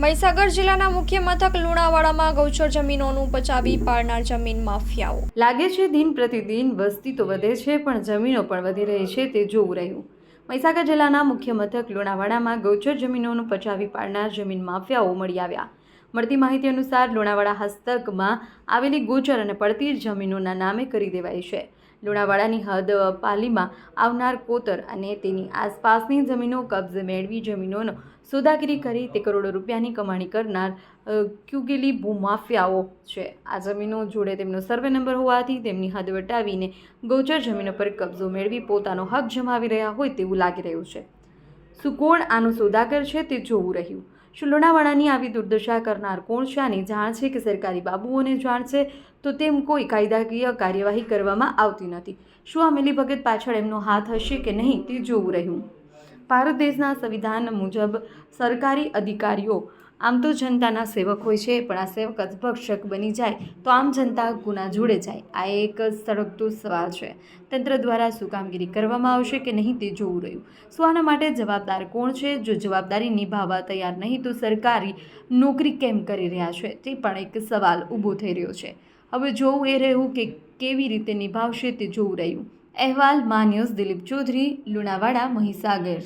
મહીસાગર જિલ્લાના મુખ્ય મથક લુણાવાડામાં ગૌચર જમીનોનું પચાવી પાડનાર જમીન માફિયાઓ. લાગે છે દિન પ્રતિદિન વસ્તી તો વધે છે, પણ જમીનો પણ વધી રહી છે તે જોવું રહ્યું. મહીસાગર જિલ્લાના મુખ્ય મથક લુણાવાડામાં ગૌચર જમીનોનું પચાવી પાડનાર જમીન માફિયાઓ મળી આવ્યા. મળતી માહિતી અનુસાર લુણાવાડા હસ્તકમાં આવેલી ગોચર અને પડતીર જમીનોના નામે કરી દેવાઈ છે. લુણાવાડાની હદ પાલીમાં આવનાર કોતર અને તેની આસપાસની જમીનો કબજે મેળવી જમીનોનો સોદાગીરી કરી તે કરોડો રૂપિયાની કમાણી કરનાર ક્યુગેલી ભૂમાફિયાઓ છે. આ જમીનો જોડે તેમનો સર્વે નંબર હોવાથી તેમની હદ વટાવીને ગૌચર જમીનો પર કબજો મેળવી પોતાનો હક જમાવી રહ્યા હોય તેવું લાગી રહ્યું છે. સુકોણ કોણ આનો સોદાગર છે તે જોવું રહ્યું. શું લુણાવાડાની આવી દુર્દશા કરનાર કોણ આની જાણ છે કે સરકારી બાબુઓને જાણ છે? તો તેમ કોઈ કાયદાકીય કાર્યવાહી કરવામાં આવતી નથી. શું આ મિલીભગત પાછળ એમનો હાથ હશે કે નહીં તે જોવું રહ્યું? ભારત દેશના સંવિધાન મુજબ સરકારી અધિકારીઓ આમ તો જનતાના સેવક હોય છે, પણ આ સેવક જ ભક્ષક બની જાય તો આમ જનતા ગુના જોડે જાય. આ એક સળગતો સવાલ છે. તંત્ર દ્વારા શું કામગીરી કરવામાં આવશે કે નહીં તે જોવું રહ્યું. શું આના માટે જવાબદાર કોણ છે? જો જવાબદારી નિભાવવા તૈયાર નહીં તો સરકારી નોકરી કેમ કરી રહ્યા છે? તે પણ એક સવાલ ઊભો થઈ રહ્યો છે. હવે જોવું એ રહ્યું કે કેવી રીતે નિભાવશે તે જોવું રહ્યું. અહેવાલ મા ન્યૂઝ દિલીપ ચૌધરી, લુણાવાડા, મહીસાગર.